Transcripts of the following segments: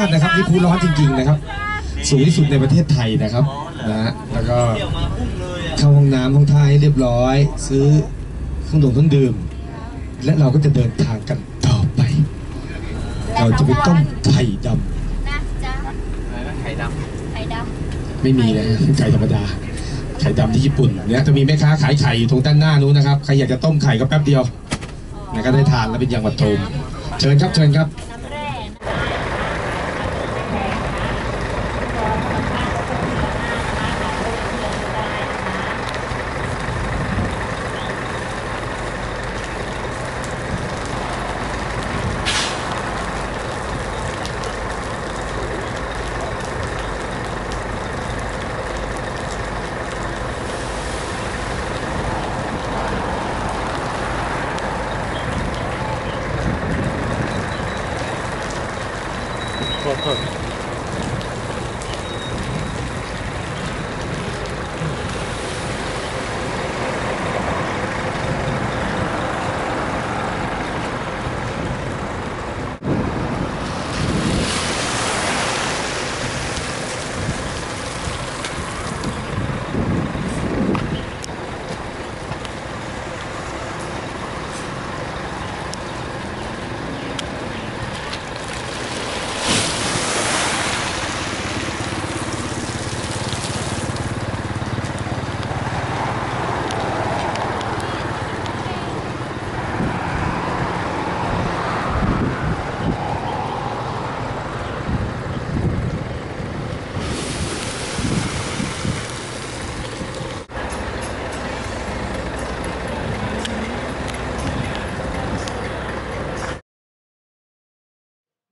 มากนะครับที่ภูร้อนจริง ๆนะครับ สูงที่สุดในประเทศไทยนะครับนะฮะแล้วก็เข้าห้องน้ำห้องท่าให้เรียบร้อย ซื้อเครื่องดื่มเครื่องดื่ม และเราก็จะเดินทางกันต่อไป เราจะไปต้มไข่ดำนะจ๊ะไข่ดำไข่ดไม่มีนะไข่ธรรมดาไข่ดำที่ญี่ปุ่นเนี่ยจะมีแม่ค้าขายไข่อยู่ตรงด้านหน้านู้นนะครับใครอยากจะต้มไข่ก็แป๊บเดียวนะก็ได้ทานแล้วเป็นยางมะตูมเชิญครับเชิญครับ โ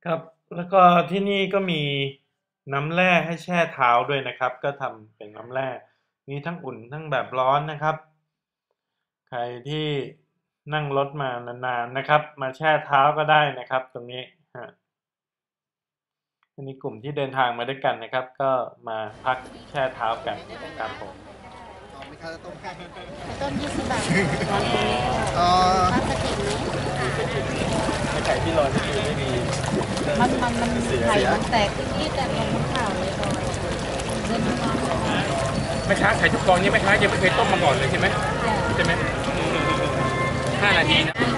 ครับ แล้วก็ที่นี่ก็มีน้ำแร่ให้แช่เท้าด้วยนะครับ ก็ทำเป็นน้ำแร่ มีทั้งอุ่นทั้งแบบร้อนนะครับ ใครที่นั่งรถมานานๆนะครับ มาแช่เท้าก็ได้นะครับ ตรงนี้ฮะอันนี้กลุ่มที่เดินทางมาด้วยกันนะครับ ก็มาพักแช่เท้ากันนะครับผมต้นยี่สิบบาทอ๋อพลาสติกนี้ไข่ที่ลอยที่ไม่มีมันมันมันไข่มันแตกที่แต่ของมันข่าวเลยก่อนเดินมาแม่ค้าขายทุกกองนี่แม่ค้ายังไม่เคยต้มมาก่อนเลยใช่ไหมใช่ไหมห้านาทีนะ